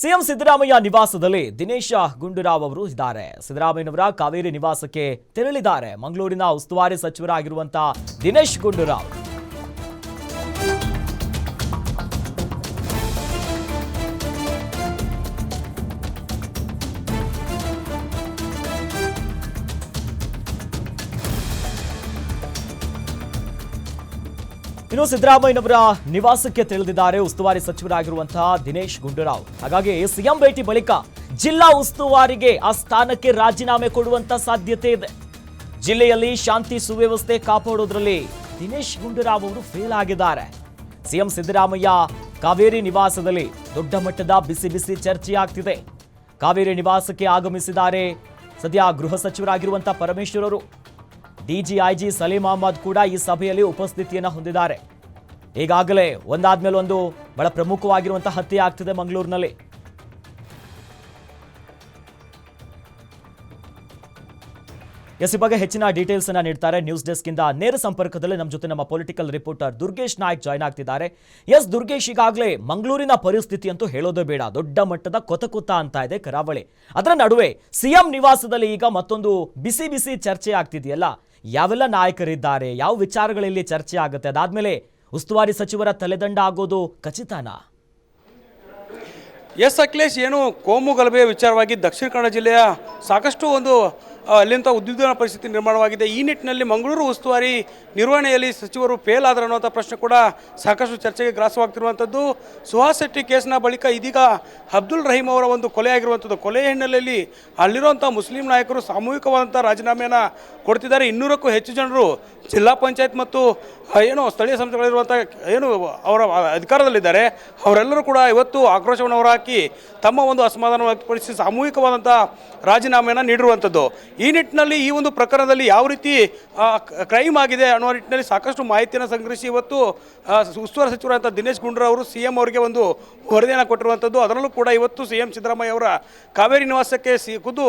CM Siddaramaiah ನಿವಾಸದಲ್ಲಿ ದಿನೇಶ ಗುಂಡೂರಾವ್ ಅವರು ಇದ್ದಾರೆ. ಸಿದ್ದರಾಮಯ್ಯನವರ ಕಾವೇರಿ ನಿವಾಸಕ್ಕೆ ತೆರಳಿದ್ದಾರೆ. ಮಂಗಳೂರಿನ ಉಸ್ತುವಾರಿ ಸಚಿವರಾಗಿರುವಂತಹ ದಿನೇಶ್ ಗುಂಡೂರಾವ್. ಇನ್ನು ಸಿದ್ದರಾಮಯ್ಯನವರ ನಿವಾಸಕ್ಕೆ ತೆರಳಿದ್ದಾರೆ ಉಸ್ತುವಾರಿ ಸಚಿವರಾಗಿರುವಂತಹ ದಿನೇಶ್ ಗುಂಡೂರಾವ್. ಹಾಗಾಗಿ ಸಿಎಂ ಭೇಟಿ ಬಳಿಕ ಜಿಲ್ಲಾ ಉಸ್ತುವಾರಿಗೆ ಆ ಸ್ಥಾನಕ್ಕೆ ರಾಜೀನಾಮೆ ಕೊಡುವಂತ ಸಾಧ್ಯತೆ ಇದೆ. ಜಿಲ್ಲೆಯಲ್ಲಿ ಶಾಂತಿ ಸುವ್ಯವಸ್ಥೆ ಕಾಪಾಡೋದ್ರಲ್ಲಿ ದಿನೇಶ್ ಗುಂಡೂರಾವ್ ಅವರು ಫೇಲ್ ಆಗಿದ್ದಾರೆ. ಸಿಎಂ ಸಿದ್ದರಾಮಯ್ಯ ಕಾವೇರಿ ನಿವಾಸದಲ್ಲಿ ದೊಡ್ಡ ಮಟ್ಟದ ಬಿಸಿ ಬಿಸಿ ಚರ್ಚೆ ಆಗ್ತಿದೆ. ಕಾವೇರಿ ನಿವಾಸಕ್ಕೆ ಆಗಮಿಸಿದ್ದಾರೆ ಸದ್ಯ ಗೃಹ ಸಚಿವರಾಗಿರುವಂತಹ ಪರಮೇಶ್ವರರು ಡಿಜಿಐಜಿ ಸಲೀಂ ಅಹಮದ್ ಕೂಡ ಈ ಸಭೆಯಲ್ಲಿ ಉಪಸ್ಥಿತಿಯನ್ನು ಹೊಂದಿದ್ದಾರೆ. ಈಗಾಗಲೇ ಒಂದಾದ್ಮೇಲೆ ಒಂದು ಬಹಳ ಪ್ರಮುಖವಾಗಿರುವಂತಹ ಹತ್ಯೆ ಆಗ್ತಿದೆ ಮಂಗಳೂರಿನಲ್ಲಿ. ಎಸ್ ಬಗ್ಗೆ ಹೆಚ್ಚಿನ ಡೀಟೇಲ್ಸ್ ಅನ್ನ ನೀಡ್ತಾರೆ ನ್ಯೂಸ್ ಡೆಸ್ಕ್ ಇಂದ ನೇರ ಸಂಪರ್ಕದಲ್ಲಿ ನಮ್ಮ ಜೊತೆ ನಮ್ಮ political reporter Durgesh Naik join ಆಗ್ತಿದ್ದಾರೆ. ಎಸ್, ದುರ್ಗೇಶ್ ಈಗಾಗಲೇ ಮಂಗಳೂರಿನ ಪರಿಸ್ಥಿತಿ ಅಂತೂ ಹೇಳೋದೇ ಬೇಡ. ದೊಡ್ಡ ಮಟ್ಟದ ಕೊತಕೊತ ಅಂತ ಇದೆ ಕರಾವಳಿ. ಅದರ ನಡುವೆ ಸಿಎಂ ನಿವಾಸದಲ್ಲಿ ಈಗ ಮತ್ತೊಂದು ಬಿಸಿ ಬಿಸಿ ಚರ್ಚೆ ಆಗ್ತಿದೆಯಲ್ಲ. ಯಾವೆಲ್ಲ ನಾಯಕರಿದ್ದಾರೆ, ಯಾವ ವಿಚಾರಗಳಲ್ಲಿ ಚರ್ಚೆ ಆಗುತ್ತೆ, ಅದಾದ್ಮೇಲೆ ಉಸ್ತುವಾರಿ ಸಚಿವರ ತಲೆದಂಡ ಆಗೋದು ಖಚಿತನಾ? ಎಸ್ ಅಖಿಲೇಶ್, ಏನು ಕೋಮು ಗಲಭೆಯ ವಿಚಾರವಾಗಿ ದಕ್ಷಿಣ ಕನ್ನಡ ಜಿಲ್ಲೆಯ ಸಾಕಷ್ಟು ಒಂದು ಆ, ಅಲ್ಲಿಂದ ಉದ್ವಿಗ್ನ ಪರಿಸ್ಥಿತಿ ನಿರ್ಮಾಣವಾಗಿದೆ. ಈ ನಿಟ್ಟಿನಲ್ಲಿ ಮಂಗಳೂರು ಉಸ್ತುವಾರಿ ನಿರ್ವಹಣೆಯಲ್ಲಿ ಸಚಿವರು ಫೇಲ್ ಆದರು ಅನ್ನುವಂಥ ಪ್ರಶ್ನೆ ಕೂಡ ಸಾಕಷ್ಟು ಚರ್ಚೆಗೆ ಗ್ರಾಸವಾಗ್ತಿರುವಂಥದ್ದು. ಸುಹಾಸ್ ಶೆಟ್ಟಿ ಕೇಸ್ನ ಬಳಿಕ ಇದೀಗ ಅಬ್ದುಲ್ ರಹೀಂ ಅವರ ಒಂದು ಕೊಲೆ ಆಗಿರುವಂಥದ್ದು. ಕೊಲೆ ಹಿನ್ನೆಲೆಯಲ್ಲಿ ಅಲ್ಲಿರುವಂಥ ಮುಸ್ಲಿಂ ನಾಯಕರು ಸಾಮೂಹಿಕವಾದಂಥ ರಾಜೀನಾಮೆಯನ್ನು ಕೊಡ್ತಿದ್ದಾರೆ. ಇನ್ನೂರಕ್ಕೂ ಹೆಚ್ಚು ಜನರು ಜಿಲ್ಲಾ ಪಂಚಾಯತ್ ಮತ್ತು ಏನು ಸ್ಥಳೀಯ ಸಂಸ್ಥೆಗಳಿರುವಂಥ ಏನು ಅವರ ಅಧಿಕಾರದಲ್ಲಿದ್ದಾರೆ. ಅವರೆಲ್ಲರೂ ಕೂಡ ಇವತ್ತು ಆಕ್ರೋಶವನ್ನು ಹೊರಹಾಕಿ ತಮ್ಮ ಒಂದು ಅಸಮಾಧಾನ ವ್ಯಕ್ತಪಡಿಸಿ ಸಾಮೂಹಿಕವಾದಂಥ ರಾಜೀನಾಮೆಯನ್ನು ನೀಡಿರುವಂಥದ್ದು. ಈ ನಿಟ್ಟಿನಲ್ಲಿ ಈ ಒಂದು ಪ್ರಕರಣದಲ್ಲಿ ಯಾವ ರೀತಿ ಕ್ರೈಮ್ ಆಗಿದೆ ಅನ್ನೋ ನಿಟ್ಟಿನಲ್ಲಿ ಸಾಕಷ್ಟು ಮಾಹಿತಿಯನ್ನು ಸಂಗ್ರಹಿಸಿ ಇವತ್ತು ಉಸ್ತುವಾರಿ ಸಚಿವರಾದಂಥ ದಿನೇಶ್ ಗುಂಡೂರಾವ್ ಅವರು ಸಿ ಎಂ ಅವರಿಗೆ ಒಂದು ವರದಿಯನ್ನು ಕೊಟ್ಟಿರುವಂಥದ್ದು ಅದರಲ್ಲೂ ಕೂಡ ಇವತ್ತು ಸಿ ಎಂ ಸಿದ್ದರಾಮಯ್ಯ ಅವರ ಕಾವೇರಿ ನಿವಾಸಕ್ಕೆ ಸಿ ಖುದ್ದು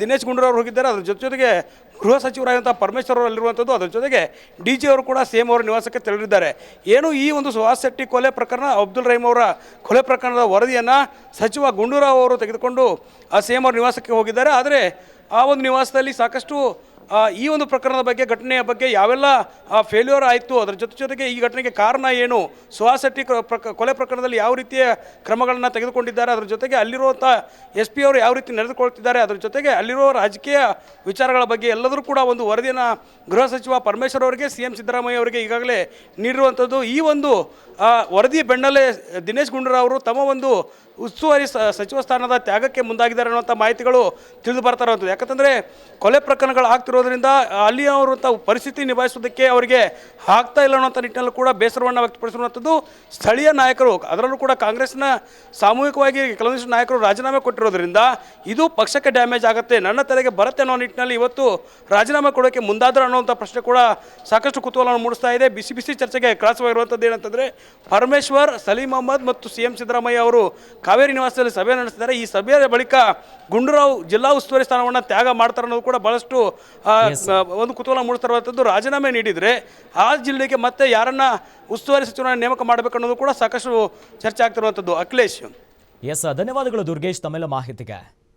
ದಿನೇಶ್ ಗುಂಡೂರಾವ್ ಹೋಗಿದ್ದಾರೆ. ಅದರ ಜೊತೆ ಜೊತೆಗೆ ಗೃಹ ಸಚಿವರಾದಂಥ ಪರಮೇಶ್ವರ್ ಅವರು ಅಲ್ಲಿರುವಂಥದ್ದು ಅದರ ಜೊತೆಗೆ ಡಿ ಜಿ ಅವರು ಕೂಡ ಸಿ ಎಂ ಅವರ ನಿವಾಸಕ್ಕೆ ತೆರಳಿದ್ದಾರೆ. ಏನು ಈ ಒಂದು ಸುಹಾಸ್ ಶೆಟ್ಟಿ ಕೊಲೆ ಪ್ರಕರಣ, ಅಬ್ದುಲ್ ರಹೀಮ್ ಅವರ ಕೊಲೆ ಪ್ರಕರಣದ ವರದಿಯನ್ನು ಸಚಿವ ಗುಂಡೂರಾವ್ ಅವರು ತೆಗೆದುಕೊಂಡು, ಆ ಸಿ ಎಂ ಅವರ ನಿವಾಸಕ್ಕೆ ಹೋಗಿದ್ದಾರೆ. ಆದರೆ ಆ ಒಂದು ನಿವಾಸದಲ್ಲಿ ಸಾಕಷ್ಟು ಈ ಒಂದು ಪ್ರಕರಣದ ಬಗ್ಗೆ, ಘಟನೆಯ ಬಗ್ಗೆ ಯಾವೆಲ್ಲ ಫೇಲ್ಯೂರ್ ಆಯಿತು, ಅದರ ಜೊತೆ ಜೊತೆಗೆ ಈ ಘಟನೆಗೆ ಕಾರಣ ಏನು ಸುಹಾಸ್ ಶೆಟ್ಟಿ ಕ- ಪ್ರಕ- ಕೊಲೆ ಪ್ರಕರಣದಲ್ಲಿ ಯಾವ ರೀತಿಯ ಕ್ರಮಗಳನ್ನು ತೆಗೆದುಕೊಂಡಿದ್ದಾರೆ, ಅದರ ಜೊತೆಗೆ ಅಲ್ಲಿರುವಂಥ ಎಸ್ ಪಿ ಅವರು ಯಾವ ರೀತಿ ನಡೆದುಕೊಳ್ತಿದ್ದಾರೆ, ಅದರ ಜೊತೆಗೆ ಅಲ್ಲಿರುವ ರಾಜಕೀಯ ವಿಚಾರಗಳ ಬಗ್ಗೆ ಎಲ್ಲದರೂ ಕೂಡ ಒಂದು ವರದಿಯನ್ನು ಗೃಹ ಸಚಿವ ಪರಮೇಶ್ವರ್ ಅವರಿಗೆ, ಸಿ ಎಂ ಸಿದ್ದರಾಮಯ್ಯ ಅವರಿಗೆ ಈಗಾಗಲೇ ನೀಡಿರುವಂಥದ್ದು ಈ ಒಂದು ವರದಿ ಬೆನ್ನಲ್ಲೇ ದಿನೇಶ್ ಗುಂಡೂರಾವ್ ಅವರು ತಮ್ಮ ಒಂದು ಉಸ್ತುವಾರಿ ಸಚಿವ ಸ್ಥಾನದ ತ್ಯಾಗಕ್ಕೆ ಮುಂದಾಗಿದ್ದಾರೆ ಅನ್ನುವಂಥ ಮಾಹಿತಿಗಳು ತಿಳಿದು ಬರ್ತಾ ಇರುವಂಥದ್ದು. ಯಾಕಂತಂದರೆ ಕೊಲೆ ಪ್ರಕರಣಗಳು ಆಗ್ತಿರೋದ್ರಿಂದ ಅಲ್ಲಿ ಅವರಂಥ ಪರಿಸ್ಥಿತಿ ನಿಭಾಯಿಸೋದಕ್ಕೆ ಅವರಿಗೆ ಆಗ್ತಾ ಇಲ್ಲ ಅನ್ನೋಂಥ ನಿಟ್ಟಿನಲ್ಲೂ ಕೂಡ ಬೇಸರವನ್ನು ವ್ಯಕ್ತಪಡಿಸಿರುವಂಥದ್ದು ಸ್ಥಳೀಯ ನಾಯಕರು, ಅದರಲ್ಲೂ ಕೂಡ ಕಾಂಗ್ರೆಸ್ನ ಸಾಮೂಹಿಕವಾಗಿ ಕೆಲವೊಂದಿಷ್ಟು ನಾಯಕರು ರಾಜೀನಾಮೆ ಕೊಟ್ಟಿರೋದ್ರಿಂದ ಇದು ಪಕ್ಷಕ್ಕೆ ಡ್ಯಾಮೇಜ್ ಆಗುತ್ತೆ, ನನ್ನ ತಲೆಗೆ ಬರುತ್ತೆ ಅನ್ನೋ ನಿಟ್ಟಿನಲ್ಲಿ ಇವತ್ತು ರಾಜೀನಾಮೆ ಕೊಡೋಕ್ಕೆ ಮುಂದಾದ್ರು ಅನ್ನೋಂಥ ಪ್ರಶ್ನೆ ಕೂಡ ಸಾಕಷ್ಟು ಕುತೂಹಲವನ್ನು ಮೂಡಿಸ್ತಾ ಇದೆ. ಬಿಸಿ ಬಿಸಿ ಚರ್ಚೆಗೆ ಗ್ರಾಸವಾಗಿರುವಂಥದ್ದು ಏನಂತಂದರೆ ಪರಮೇಶ್ವರ್, ಸಲೀಂ ಅಹಮದ್ ಮತ್ತು ಸಿ ಎಂ ಸಿದ್ದರಾಮಯ್ಯ ಅವರು ಕಾವೇರಿ ನಿವಾಸದಲ್ಲಿ ಸಭೆ ನಡೆಸಿದ್ದಾರೆ ಈ ಸಭೆಯ ಬಳಿಕ ಗುಂಡೂರಾವ್ ಜಿಲ್ಲಾ ಉಸ್ತುವಾರಿ ಸ್ಥಾನವನ್ನು ತ್ಯಾಗ ಮಾಡ್ತಾರೆ ಅನ್ನೋದು ಕೂಡ ಬಹಳಷ್ಟು ಒಂದು ಕುತೂಹಲ ಮೂಡಿಸ್ತಾ ಇರುವಂಥದ್ದು ರಾಜೀನಾಮೆ ನೀಡಿದರೆ ಆ ಜಿಲ್ಲೆಗೆ ಮತ್ತೆ ಯಾರನ್ನ ಉಸ್ತುವಾರಿ ಸಚಿವರನ್ನ ನೇಮಕ ಮಾಡಬೇಕು ಅನ್ನೋದು ಕೂಡ ಸಾಕಷ್ಟು ಚರ್ಚೆ ಆಗ್ತಿರುವಂಥದ್ದು ಅಖಿಲೇಶ್. ಎಸ್ ಧನ್ಯವಾದಗಳು ದುರ್ಗೇಶ್ ತಮ್ಮೆಲ್ಲ ಮಾಹಿತಿಗೆ.